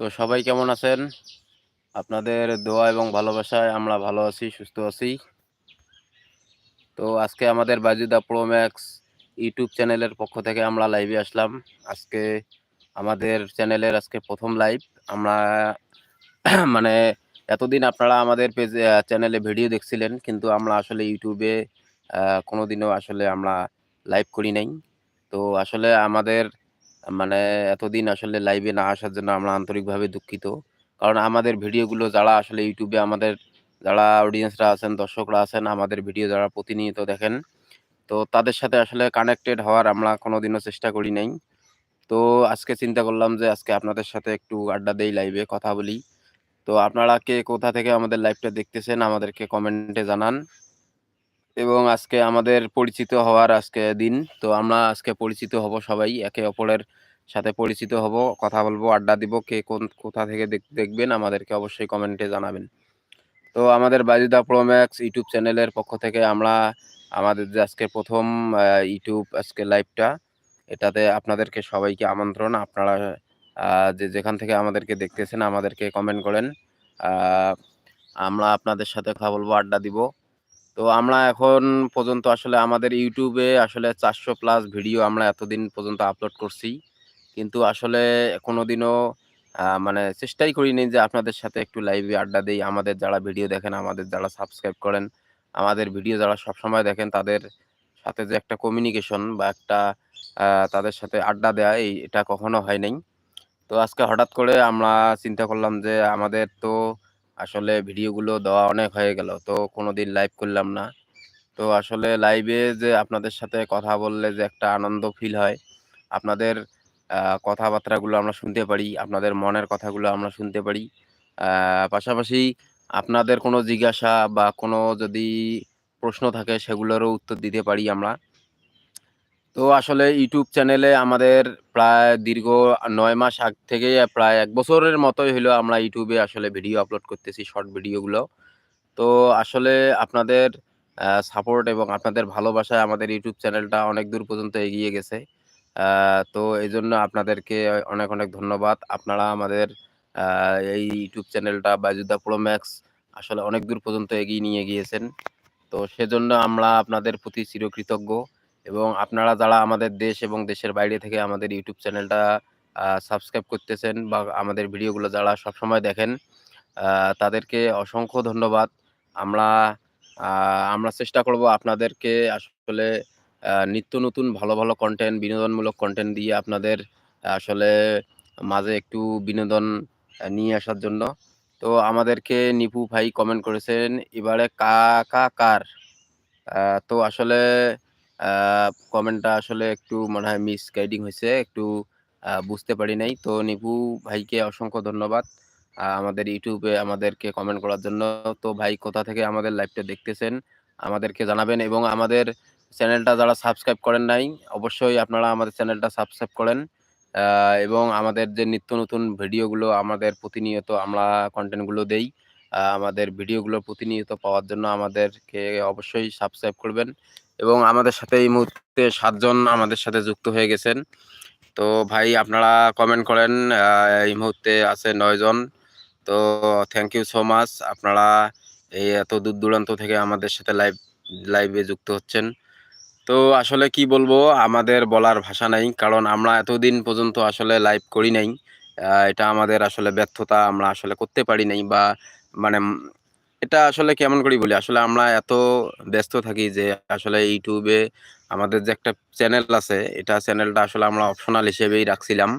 তো সবাই কেমন আছেন? আপনাদের দোয়া এবং ভালোবাসায় আমরা ভালো আছি, সুস্থ আছি। তো আজকে আমাদের বাজিদা প্রো ম্যাক্স ইউটিউব চ্যানেলের পক্ষ থেকে আমরা লাইভে আসলাম। আজকে আমাদের চ্যানেলের আজকে প্রথম লাইভ আমরা মানে এতদিন আপনারা আমাদের পেজে চ্যানেলে ভিডিও দেখছিলেন, কিন্তু আমরা আসলে ইউটিউবে কোনোদিনও আসলে আমরা লাইভ করি নাই। তো আসলে আমাদের মানে এতদিন আসলে লাইভে না আসার জন্য আমরা আন্তরিকভাবে দুঃখিত। কারণ আমাদের ভিডিওগুলো যারা আসলে ইউটিউবে আমাদের যারা অডিয়েন্সরা আছেন, দর্শকরা আছেন, আমাদের ভিডিও যারা প্রতিনিয়ত দেখেন, তো তাদের সাথে আসলে কানেক্টেড হওয়ার আমরা কোনোদিনও চেষ্টা করি নাই। তো আজকে চিন্তা করলাম যে আজকে আপনাদের সাথে একটু আড্ডা দেই লাইভে কথা বলি। তো আপনারা কে কোথা থেকে আমাদের লাইভটা দেখতেছেন আমাদেরকে কমেন্টে জানান। এবং আজকে আমাদের পরিচিত হওয়ার আজকে দিন। তো আমরা আজকে পরিচিত হব সবাই, একে অপরের সাথে পরিচিত হব, কথা বলব, আড্ডা দিব, কে কোন, কোথা থেকে দেখবেন, আমাদেরকে অবশ্যই কমেন্টে জানাবেন। তো আমাদের বাজিদা প্রো ম্যাক্স ইউটিউব চ্যানেলের পক্ষ থেকে আমরা আমাদের যে আজকে প্রথম ইউটিউব আজকে লাইভটা এটাতে আপনাদেরকে সবাইকে আমন্ত্রণ। আপনারা যে যেখান থেকে আমাদেরকে দেখতেছেন, আমাদেরকে কমেন্ট করেন। আমরা আপনাদের সাথে কথা বলব, আড্ডা দিব। তো আমরা এখন পর্যন্ত আসলে আমাদের ইউটিউবে আসলে চারশো প্লাস ভিডিও আমরা এতদিন পর্যন্ত আপলোড করছি। কিন্তু আসলে কোনোদিনও মানে চেষ্টাই করিনি যে আপনাদের সাথে একটু লাইভে আড্ডা দিই। আমাদের যারা ভিডিও দেখেন, আমাদের যারা সাবস্ক্রাইব করেন, আমাদের ভিডিও যারা সবসময় দেখেন, তাদের সাথে যে একটা কমিউনিকেশন বা একটা তাদের সাথে আড্ডা দেওয়া এই, এটা কখনো হয় নাই। তো আজকে হঠাৎ করে আমরা চিন্তা করলাম যে আমাদের তো আসলে ভিডিওগুলো দেওয়া অনেক হয়ে গেল। তো কোনোদিন লাইভ করলাম না। তো আসলে লাইভে যে আপনাদের সাথে কথা বললে যে একটা আনন্দ ফিল হয়, আপনাদের কথাবার্তাগুলো আমরা শুনতে পারি, আপনাদের মনের কথাগুলো আমরা শুনতে পারি। পাশাপাশি আপনাদের কোনো জিজ্ঞাসা বা কোনো যদি প্রশ্ন থাকে, সেগুলোরও উত্তর দিতে পারি আমরা। তো আসলে ইউটিউব চ্যানেলে আমাদের প্রায় দীর্ঘ নয় মাস আগ থেকে প্রায় এক বছরের মতোই হলো আমরা ইউটিউবে আসলে ভিডিও আপলোড করতেছি শর্ট ভিডিওগুলো তো আসলে আপনাদের সাপোর্ট এবং আপনাদের ভালোবাসায় আমাদের ইউটিউব চ্যানেলটা অনেক দূর পর্যন্ত এগিয়ে গেছে। তো এই জন্য আপনাদেরকে অনেক অনেক ধন্যবাদ। আপনারা আমাদের এই ইউটিউব চ্যানেলটা বাইজুদ্দা প্রো ম্যাক্স আসলে অনেক দূর পর্যন্ত এগিয়ে নিয়ে গিয়েছেন। তো সেজন্য আমরা আপনাদের প্রতি চিরকৃতজ্ঞ। এবং আপনারা যারা আমাদের দেশ এবং দেশের বাইরে থেকে আমাদের ইউটিউব চ্যানেলটা সাবস্ক্রাইব করতেছেন বা আমাদের ভিডিওগুলো যারা সবসময় দেখেন তাদেরকে অসংখ্য ধন্যবাদ। আমরা আমরা চেষ্টা করব আপনাদেরকে আসলে নিত্য নতুন ভালো ভালো কন্টেন্ট বিনোদনমূলক কন্টেন্ট দিয়ে আপনাদের আসলে মাঝে একটু বিনোদন নিয়ে আসার জন্য। তো আমাদেরকে নিপু ভাই কমেন্ট করেছেন, এবারে কাকা কার? তো আসলে কমেন্টটা আসলে একটু মনে হয় মিস গাইডিং হয়েছে, একটু বুঝতে পারি নাই। তো নিপু ভাইকে অসংখ্য ধন্যবাদ আমাদের ইউটিউবে আমাদেরকে কমেন্ট করার জন্য। তো ভাই, কোথা থেকে আমাদের লাইভটা দেখতেছেন, আমাদেরকে জানাবেন এবং আমাদের চ্যানেলটা যারা সাবস্ক্রাইব করেন নাই, অবশ্যই আপনারা আমাদের চ্যানেলটা সাবস্ক্রাইব করেন। এবং আমাদের যে নিত্য নতুন ভিডিওগুলো আমাদের প্রতিনিয়ত আমরা কন্টেন্টগুলো দেই আমাদের ভিডিওগুলো প্রতিনিয়ত পাওয়ার জন্য আমাদেরকে অবশ্যই সাবস্ক্রাইব করবেন। এবং আমাদের সাথে এই মুহূর্তে সাতজন আমাদের সাথে যুক্ত হয়ে গেছেন। তো ভাই, আপনারা কমেন্ট করেন এই মুহূর্তে আছে নয়জন তো থ্যাংক ইউ সো মাচ আপনারা এই এত দূর দূরান্ত থেকে আমাদের সাথে লাইভ লাইভে যুক্ত হচ্ছেন। তো আসলে কি বলব, আমাদের বলার ভাষা নাই, কারণ আমরা এতদিন পর্যন্ত আসলে লাইভ করি নাই। এটা আমাদের আসলে ব্যর্থতা, আমরা আসলে করতে পারি নাই বা মানে এটা আসলে কেমন করি বলি? আসলে আমরা এত ব্যস্ত থাকি যে, আসলে ইউটিউবে আমাদের যে একটা চ্যানেল আছে, এটা চ্যানেলটা আসলে আমরা অপশনাল হিসেবেই রাখছিলাম।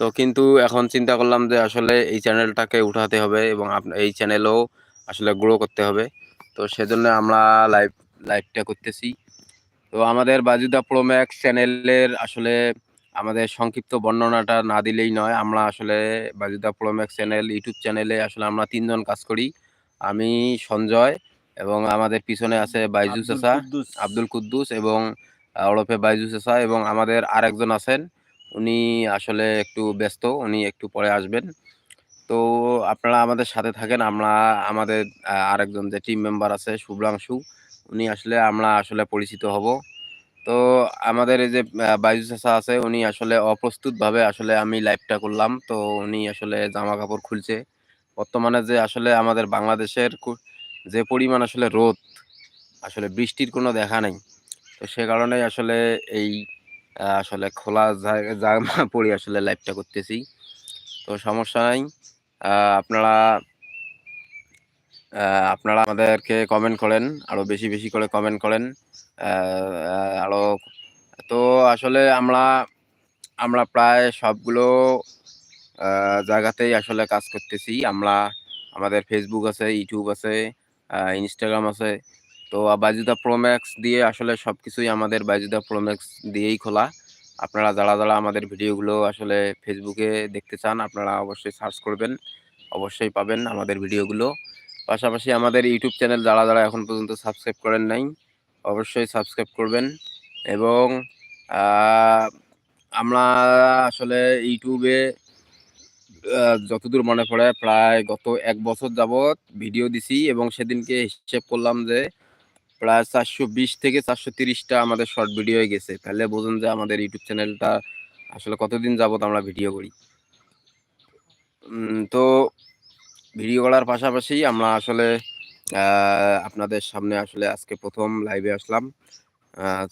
তো কিন্তু এখন চিন্তা করলাম যে, আসলে এই চ্যানেলটাকে উঠাতে হবে এবং এই চ্যানেলও আসলে গ্রো করতে হবে। তো সেজন্য আমরা লাইভ লাইভটা করতেছি। তো আমাদের বাজুদা প্রোম্যাক্স চ্যানেলের আসলে আমাদের সংক্ষিপ্ত বর্ণনাটা না দিলেই নয়, আমরা আসলে বাজুদা প্রোম্যাক্স চ্যানেল ইউটিউব চ্যানেলে আসলে আমরা তিনজন কাজ করি। আমি সঞ্জয় এবং আমাদের পিছনে আছে বাইজু চাষা আব্দুল কুদ্দুস এবং ওরফে বাইজু চাষা এবং আমাদের আরেকজন আছেন। উনি আসলে একটু ব্যস্ত উনি একটু পরে আসবেন। তো আপনারা আমাদের সাথে থাকেন। আমরা আমাদের আরেকজন যে টিম মেম্বার আছে শুভ্রাংশু উনি আসলে আমরা আসলে পরিচিত হব। তো আমাদের এই যে বাইজু চাচা আছে উনি আসলে অপ্রস্তুতভাবে আসলে আমি লাইভটা করলাম। তো উনি আসলে জামা কাপড় খুলছে। বর্তমানে যে আসলে আমাদের বাংলাদেশের যে পরিমাণ আসলে রোদ আসলে বৃষ্টির কোনো দেখা নেই। তো সে কারণে আসলে এই আসলে খোলা জামা পরে আসলে লাইভটা করতেছি। তো সমস্যা নাই। আপনারা আপনারা আমাদেরকে কমেন্ট করেন আরও বেশি বেশি করে কমেন্ট করেন। আহ, তো আসলে আমরা আমরা প্রায় সবগুলো জায়গাতেই আসলে কাজ করতেছি। আমরা আমাদের ফেসবুক আছে ইউটিউব আছে ইনস্টাগ্রাম আছে। তো বাইজুদা প্রোম্যাক্স দিয়ে আসলে সব কিছুই আমাদের বাইজুদা প্রোম্যাক্স দিয়েই খোলা। আপনারা যারা যারা আমাদের ভিডিওগুলো আসলে ফেসবুকে দেখতে চান, আপনারা অবশ্যই সার্চ করবেন। অবশ্যই পাবেন আমাদের ভিডিওগুলো। পাশাপাশি আমাদের ইউটিউব চ্যানেল যারা যারা এখন পর্যন্ত সাবস্ক্রাইব করেন নাই, অবশ্যই সাবস্ক্রাইব করবেন। এবং আমরা আসলে ইউটিউবে যতদূর মনে পড়ে প্রায় গত এক বছর যাবৎ ভিডিও দিছি এবং সেদিনকে হিসেব করলাম যে প্রায় চারশো বিশ থেকে চারশো তিরিশটা আমাদের শর্ট ভিডিও হয়ে গেছে। তাহলে বুঝুন যে আমাদের ইউটিউব চ্যানেলটা আসলে কতদিন যাবৎ আমরা ভিডিও করি। তো ভিডিও করার পাশাপাশি আমরা আসলে আপনাদের সামনে আসলে আজকে প্রথম লাইভে আসলাম।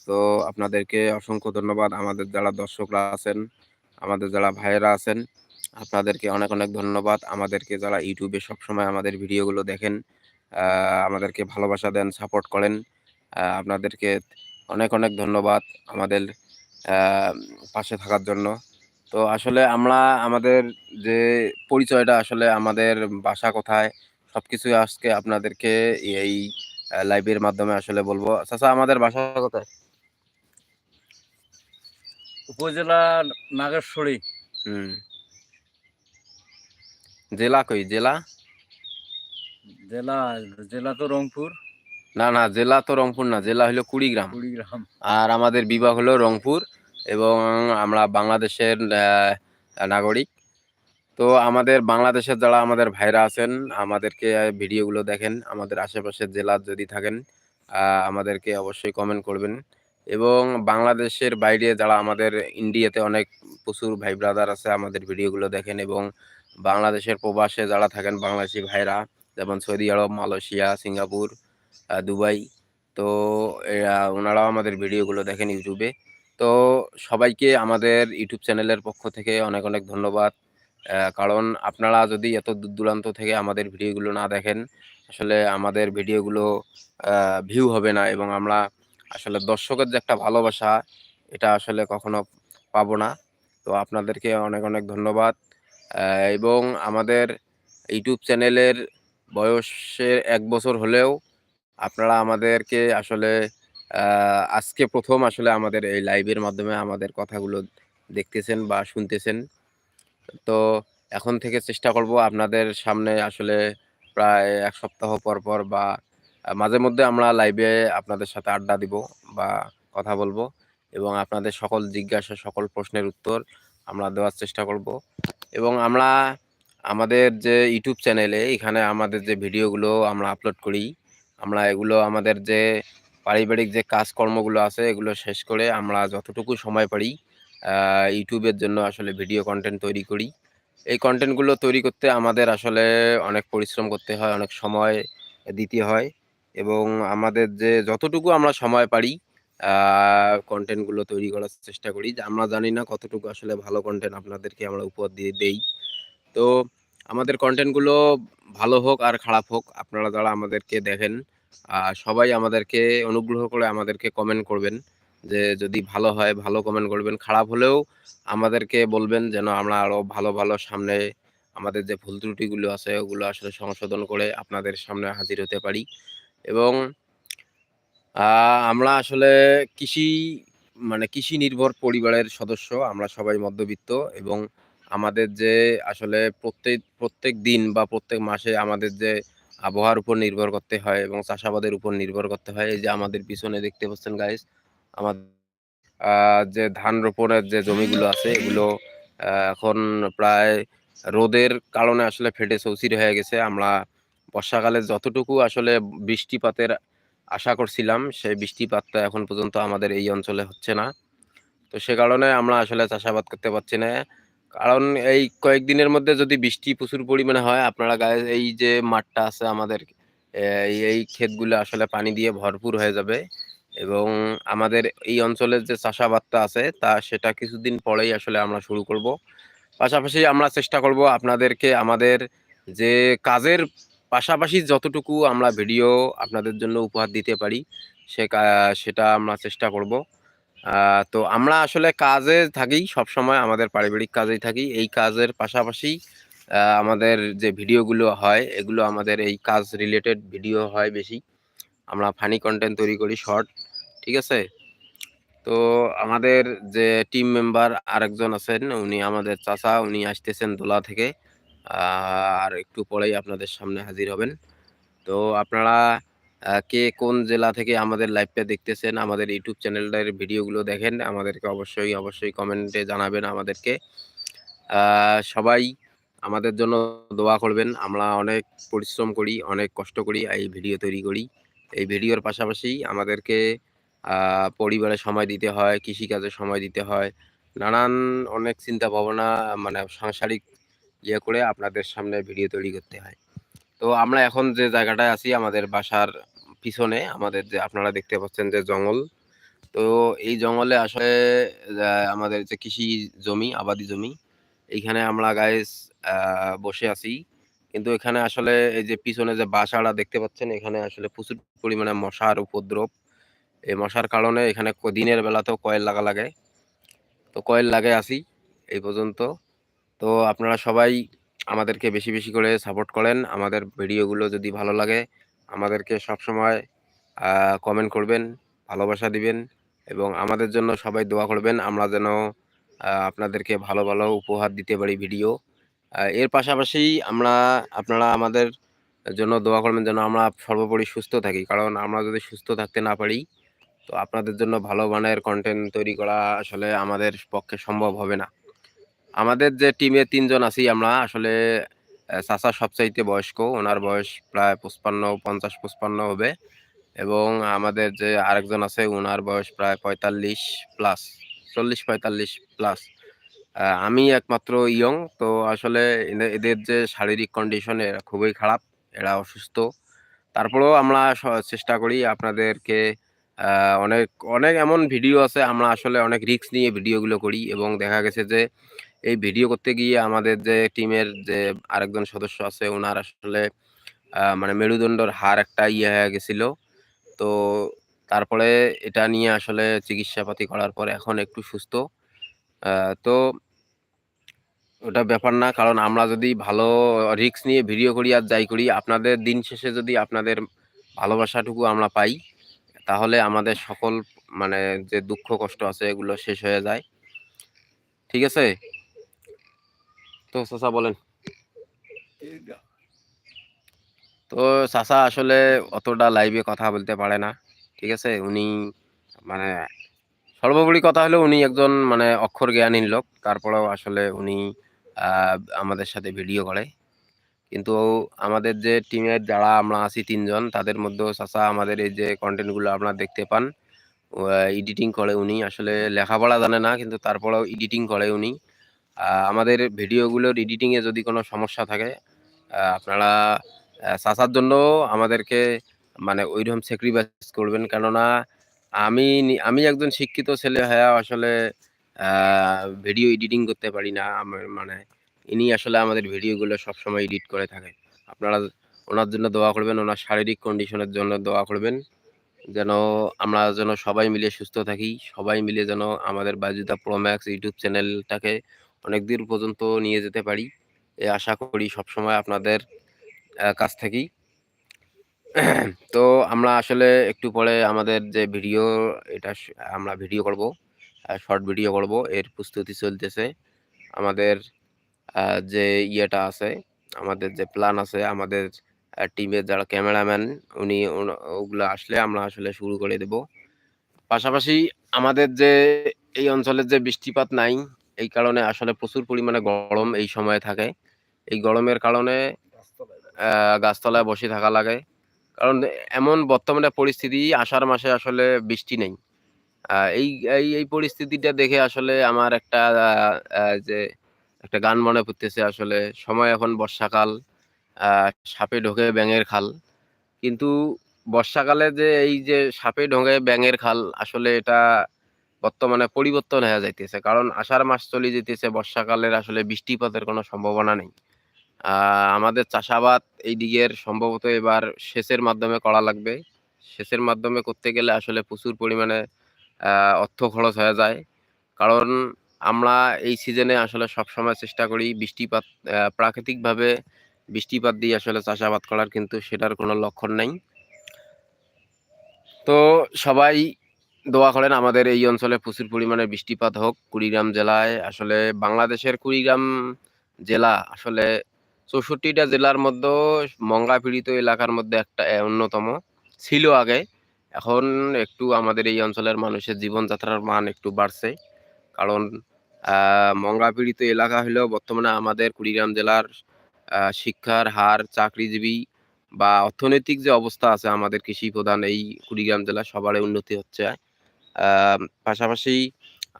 তো আপনাদেরকে অসংখ্য ধন্যবাদ। আমাদের যারা দর্শকরা আছেন, আমাদের যারা ভাইয়েরা আছেন আপনাদেরকে অনেক অনেক ধন্যবাদ। আমাদেরকে যারা ইউটিউবে সবসময় আমাদের ভিডিওগুলো দেখেন আমাদেরকে ভালোবাসা দেন সাপোর্ট করেন আপনাদেরকে অনেক অনেক ধন্যবাদ আমাদের পাশে থাকার জন্য। তো আসলে আমরা আমাদের যে পরিচয়টা আসলে আমাদের বাসা কোথায় সবকিছু আজকে আপনাদেরকে এই লাইভের মাধ্যমে আসলে বলব। চাচা আমাদের বাসা কোথায়? উপজেলা নাগেশ্বরী। হুম। জেলা কই? জেলা? জেলা জেলা তো রংপুর। না না জেলা তো রংপুর না জেলা হলো কুড়িগ্রাম। কুড়িগ্রাম। আর আমাদের বিভাগ হলো রংপুর এবং আমরা বাংলাদেশের নাগরিক। তো আমাদের বাংলাদেশের যারা আমাদের ভাইরা আছেন আমাদেরকে ভিডিওগুলো দেখেন আমাদের আশেপাশের জেলার যদি থাকেন আমাদেরকে অবশ্যই কমেন্ট করবেন। এবং বাংলাদেশের বাইরে যারা আমাদের ইন্ডিয়াতে অনেক প্রচুর ভাই ব্রাদার আছে আমাদের ভিডিওগুলো দেখেন এবং বাংলাদেশের প্রবাসে যারা থাকেন বাংলাদেশি ভাইরা যেমন Saudi Arabia, Malaysia, Singapore Dubai, তো এরা, ওনারাও আমাদের ভিডিওগুলো দেখেন ইউটিউবে। তো সবাইকে আমাদের ইউটিউব চ্যানেলের পক্ষ থেকে অনেক অনেক ধন্যবাদ। কারণ আপনারা যদি এত দূর দূরান্ত থেকে আমাদের ভিডিওগুলো না দেখেন, আসলে আমাদের ভিডিওগুলো ভিউ হবে না এবং আমরা আসলে দর্শকের যে একটা ভালোবাসা, এটা আসলে কখনো পাবো না। তো আপনাদেরকে অনেক অনেক ধন্যবাদ। এবং আমাদের ইউটিউব চ্যানেলের বয়সের এক বছর হলেও আপনারা আমাদেরকে আসলে আজকে প্রথম আসলে আমাদের এই লাইভের মাধ্যমে আমাদের কথাগুলো দেখতেছেন বা শুনতেছেন। তো এখন থেকে চেষ্টা করব আপনাদের সামনে আসলে প্রায় এক সপ্তাহ পর পর বা মাঝে মধ্যে আমরা লাইভে আপনাদের সাথে আড্ডা দিব বা কথা বলব এবং আপনাদের সকল জিজ্ঞাসা, সকল প্রশ্নের উত্তর আমরা দেওয়ার চেষ্টা করব। এবং আমরা আমাদের যে ইউটিউব চ্যানেলে এখানে আমাদের যে ভিডিওগুলো আমরা আপলোড করি, আমরা এগুলো আমাদের যে পারিবারিক যে কাজকর্মগুলো আছে এগুলো শেষ করে আমরা যতটুকু সময় পারি ইউটিউবের জন্য আসলে ভিডিও কন্টেন্ট তৈরি করি। এই কন্টেন্টগুলো তৈরি করতে আমাদের আসলে অনেক পরিশ্রম করতে হয়, অনেক সময় দিতে হয় এবং আমাদের যে যতটুকু আমরা সময় পারি কন্টেন্টগুলো তৈরি করার চেষ্টা করি। যে আমরা জানি না কতটুকু আসলে ভালো কন্টেন্ট আপনাদেরকে আমরা উপহার দিয়ে দেই। তো আমাদের কন্টেন্টগুলো ভালো হোক আর খারাপ হোক, আপনারা যারা আমাদেরকে দেখেন সবাই আমাদেরকে অনুগ্রহ করে আমাদেরকে কমেন্ট করবেন যে যদি ভালো হয় ভালো কমেন্ট করবেন, খারাপ হলেও আমাদেরকে বলবেন যেন আমরা আরও ভালো ভালো সামনে আমাদের যে ভুল ত্রুটিগুলো আছে ওগুলো আসলে সংশোধন করে আপনাদের সামনে হাজির হতে পারি। এবং আমরা আসলে কৃষি মানে কৃষি নির্ভর পরিবারের সদস্য, আমরা সবাই মধ্যবিত্ত এবং আমাদের যে আসলে প্রত্যেক প্রত্যেক দিন বা প্রত্যেক মাসে আমাদের যে আবহাওয়ার উপর নির্ভর করতে হয় এবং চাষাবাদের উপর নির্ভর করতে হয়, এই যে আমাদের পিছনে দেখতে পাচ্ছেন গাইস আমাদের যে ধান রোপণের যে জমিগুলো আছে, এগুলো এখন প্রায় রোদের কারণে আসলে ফেটে চৌচির হয়ে গেছে। আমরা বর্ষাকালে যতটুকু আসলে বৃষ্টিপাতের আশা করছিলাম সেই বৃষ্টিপাতটা এখন পর্যন্ত আমাদের এই অঞ্চলে হচ্ছে না। তো সে কারণে আমরা আসলে চাষাবাদ করতে পারছি না। কারণ এই কয়েকদিনের মধ্যে যদি বৃষ্টি প্রচুর পরিমাণে হয়, আপনারা গায়ে এই যে মাঠটা আছে আমাদের এই এই ক্ষেতগুলো আসলে পানি দিয়ে ভরপুর হয়ে যাবে। এবং আমাদের এই অঞ্চলের যে চাষাবাদটা আছে, তা সেটা কিছুদিন পরেই আসলে আমরা শুরু করব। পাশাপাশি আমরা চেষ্টা করব আপনাদেরকে আমাদের যে কাজের পাশাপাশি যতটুকু আমরা ভিডিও আপনাদের জন্য উপহার দিতে পারি, সে সেটা আমরা চেষ্টা করব। তো আমরা আসলে কাজে থাকি সব সময় আমাদের পারিবারিক কাজেই থাকি। এই কাজের পাশাপাশি আমাদের যে ভিডিওগুলো হয়, এগুলো আমাদের এই কাজ রিলেটেড ভিডিও হয় বেশি। আমরা ফানি কন্টেন্ট তৈরি করি শর্ট ঠিক আছে? তো আমাদের যে টিম মেম্বার আরেকজন আছেন, উনি আমাদের চাচা, উনি আসতেছেন দোলা থেকে। আর একটু পরেই আপনাদের সামনে হাজির হবেন। তো আপনারা কে কোন জেলা থেকে আমাদের লাইভটা দেখতেছেন, আমাদের ইউটিউব চ্যানেলের ভিডিওগুলো দেখেন, আমাদেরকে অবশ্যই অবশ্যই কমেন্টে জানাবেন আমাদেরকে। সবাই আমাদের জন্য দোয়া করবেন, আমরা অনেক পরিশ্রম করি, অনেক কষ্ট করি এই ভিডিও তৈরি করি। এই ভিডিওর পাশাপাশি আমাদেরকে পরিবারে সময় দিতে হয়, কৃষিকাজে সময় দিতে হয়, নানান অনেক চিন্তা ভাবনা মানে সাংসারিক ইয়ে করে আপনাদের সামনে ভিডিও তৈরি করতে হয়। তো আমরা এখন যে জায়গাটায় আছি, আমাদের বাসার পিছনে, আমাদের যে আপনারা দেখতে পাচ্ছেন যে জঙ্গল। তো এই জঙ্গলে আসলে আমাদের যে কৃষি জমি, আবাদি জমি, এইখানে আমরা গাইস বসে আছি। কিন্তু এখানে আসলে এই যে পিছনে যে বাসাটা দেখতে পাচ্ছেন, এখানে আসলে প্রচুর পরিমাণে মশার উপদ্রব। এই মশার কারণে এখানে দিনের বেলাতেও কয়েল লাগা লাগে। তো কয়েল লাগে আসি এই পর্যন্ত। তো আপনারা সবাই আমাদেরকে বেশি বেশি করে সাপোর্ট করেন। আমাদের ভিডিওগুলো যদি ভালো লাগে, আমাদেরকে সবসময় কমেন্ট করবেন, ভালোবাসা দিবেন এবং আমাদের জন্য সবাই দোয়া করবেন। আমরা যেন আপনাদেরকে ভালো ভালো উপহার দিতে পারি ভিডিও। এর পাশাপাশি আমরা, আপনারা আমাদের জন্য দোয়া করবেন যেন আমরা সর্বোপরি সুস্থ থাকি। কারণ আমরা যদি সুস্থ থাকতে না পারি, তো আপনাদের জন্য ভালো মানের কন্টেন্ট তৈরি করা আসলে আমাদের পক্ষে সম্ভব হবে না। আমাদের যে টিমে তিনজন আছি আমরা, আসলে চাচা সবচাইতে বয়স্ক, ওনার বয়স প্রায় পঁচপান্ন, পঞ্চাশ, পঁচপান্ন হবে এবং আমাদের যে আরেকজন আছে, ওনার বয়স প্রায় পঁয়তাল্লিশ প্লাস চল্লিশ, পঁয়তাল্লিশ প্লাস আমি একমাত্র ইয়ং তো আসলে এদের যে শারীরিক কন্ডিশন এরা খুবই খারাপ, এরা অসুস্থ। তারপরেও আমরা চেষ্টা করি আপনাদেরকে অনেক অনেক এমন ভিডিও আছে, আমরা আসলে অনেক রিস্ক নিয়ে ভিডিওগুলো করি এবং দেখা গেছে যে এই ভিডিও করতে গিয়ে আমাদের যে টিমের যে আরেকজন সদস্য আছে ওনার আসলে মানে মেরুদণ্ডর হার একটা ইয়ে হয়ে গেছিল। তো তারপরে এটা নিয়ে আসলে চিকিৎসাপাতি করার পর এখন একটু সুস্থ। তো ওটা ব্যাপার না, কারণ আমরা যদি ভালো রিস্ক নিয়ে ভিডিও করি আর যাই করি, আপনাদের দিন শেষে যদি আপনাদের ভালোবাসাটুকু আমরা পাই, তাহলে আমাদের সকল মানে যে দুঃখ কষ্ট আছে, এগুলো শেষ হয়ে যায়। ঠিক আছে? তো চাচা বলেন। তো চাচা আসলে অতটা লাইভে কথা বলতে পারে না ঠিক আছে? উনি মানে সর্বোপরি কথা হলো উনি একজন মানে অক্ষর জ্ঞানীর লোক তারপরেও আসলে উনি আমাদের সাথে ভিডিও করে। কিন্তু আমাদের যে টিমের যারা আমরা আছি তিনজন তাদের মধ্যেও চাচা আমাদের এই যে কন্টেন্টগুলো আপনারা দেখতে পান এডিটিং করে উনি। আসলে লেখাপড়া জানে না কিন্তু তারপরেও এডিটিং করে উনি। আমাদের ভিডিওগুলোর এডিটিংয়ে যদি কোনো সমস্যা থাকে আপনারা চাচার জন্য আমাদেরকে মানে ওইরকম স্যাক্রিফাইস করবেন। কেননা, আমি আমি একজন শিক্ষিত ছেলে হ্যাঁ আসলে ভিডিও এডিটিং করতে পারি না। আমার মানে ইনি আসলে আমাদের ভিডিওগুলো সবসময় এডিট করে থাকে। আপনারা ওনার জন্য দোয়া করবেন, ওনার শারীরিক কন্ডিশনের জন্য দোয়া করবেন। যেন আমরা যেন সবাই মিলে সুস্থ থাকি, সবাই মিলে যেন আমাদের বাজিদা প্রোম্যাক্স ইউটিউব চ্যানেলটাকে অনেক দূর পর্যন্ত নিয়ে যেতে পারি। এ আশা করি সবসময় আপনাদের কাছ থেকেই। তো আমরা আসলে একটু পরে আমাদের যে ভিডিও, এটা আমরা ভিডিও করব শর্ট ভিডিও করব। এর প্রস্তুতি চলতেছে। আমাদের যে ইয়েটা আছে, আমাদের যে প্ল্যান আছে, আমাদের টিমের যারা ক্যামেরাম্যান, উনি ওগুলো আসলে আমরা আসলে শুরু করে দেব। পাশাপাশি আমাদের যে, এই অঞ্চলের যে বৃষ্টিপাত নাই এই কারণে আসলে প্রচুর পরিমাণে গরম এই সময়ে থাকে। এই গরমের কারণে গাছতলায় বসে থাকা লাগে। কারণ এমন বর্তমানে পরিস্থিতি, আষাঢ় মাসে আসলে বৃষ্টি নেই। এই এই এই পরিস্থিতিটা দেখে আসলে আমার একটা যে একটা গান মনে পড়তেছে আসলে, সময় এখন বর্ষাকাল সাপে ঢোকে ব্যাঙের খাল। কিন্তু বর্ষাকালে যে এই যে সাপে ঢোকে ব্যাঙের খাল, আসলে এটা বর্তমানে পরিবর্তন হয়ে যাইতেছে। কারণ আষাঢ় মাস চলে যেতেছে বর্ষাকালের আসলে বৃষ্টিপাতের কোনো সম্ভাবনা নেই। আমাদের চাষাবাদ এই দিকের সম্ভবত এবার সেচের মাধ্যমে করা লাগবে। সেচের মাধ্যমে করতে গেলে আসলে প্রচুর পরিমাণে অর্থ খরচ হয়ে যায়। কারণ আমরা এই সিজনে আসলে সবসময় চেষ্টা করি বৃষ্টিপাত প্রাকৃতিকভাবে বৃষ্টিপাত দিয়ে আসলে চাষাবাদ করার, কিন্তু সেটার কোনো লক্ষণ নেই। তো সবাই দোয়া করেন, আমাদের এই অঞ্চলে প্রচুর পরিমাণে বৃষ্টিপাত হোক। কুড়িগ্রাম জেলায় আসলে বাংলাদেশের কুড়িগ্রাম জেলা আসলে চৌষট্টিটা জেলার মধ্যে মঙ্গা পীড়িত এলাকার মধ্যে একটা অন্যতম ছিল আগে। এখন একটু আমাদের এই অঞ্চলের মানুষের জীবনযাত্রার মান একটু বাড়ছে। কারণ মঙ্গা পীড়িত এলাকা হলেও বর্তমানে আমাদের কুড়িগ্রাম জেলার শিক্ষার হার, চাকরিজীবী বা অর্থনৈতিক যে অবস্থা আছে আমাদের কৃষি প্রধান এই কুড়িগ্রাম জেলা সবারই উন্নতি হচ্ছে। পাশাপাশি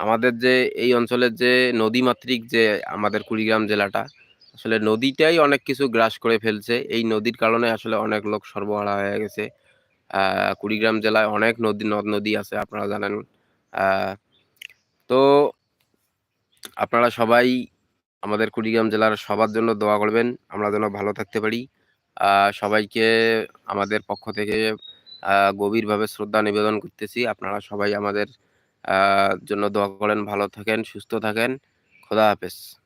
আমাদের যে এই অঞ্চলের যে নদীমাতৃক যে আমাদের কুড়িগ্রাম জেলাটা, আসলে নদীটাই অনেক কিছু গ্রাস করে ফেলছে। এই নদীর কারণে আসলে অনেক লোক সর্বহারা হয়ে গেছে। কুড়িগ্রাম জেলায় অনেক নদী, নদ নদী আছে, আপনারা জানেন। তো আপনারা সবাই আমাদের কুড়িগ্রাম জেলার সবার জন্য দোয়া করবেন। আমরা যেন ভালো থাকতে পারি। সবাইকে আমাদের পক্ষ থেকে গভীরভাবে শ্রদ্ধা নিবেদন করতেছি। আপনারা সবাই আমাদের জন্য দোয়া করেন, ভালো থাকেন, সুস্থ থাকেন। খোদা হাফেজ।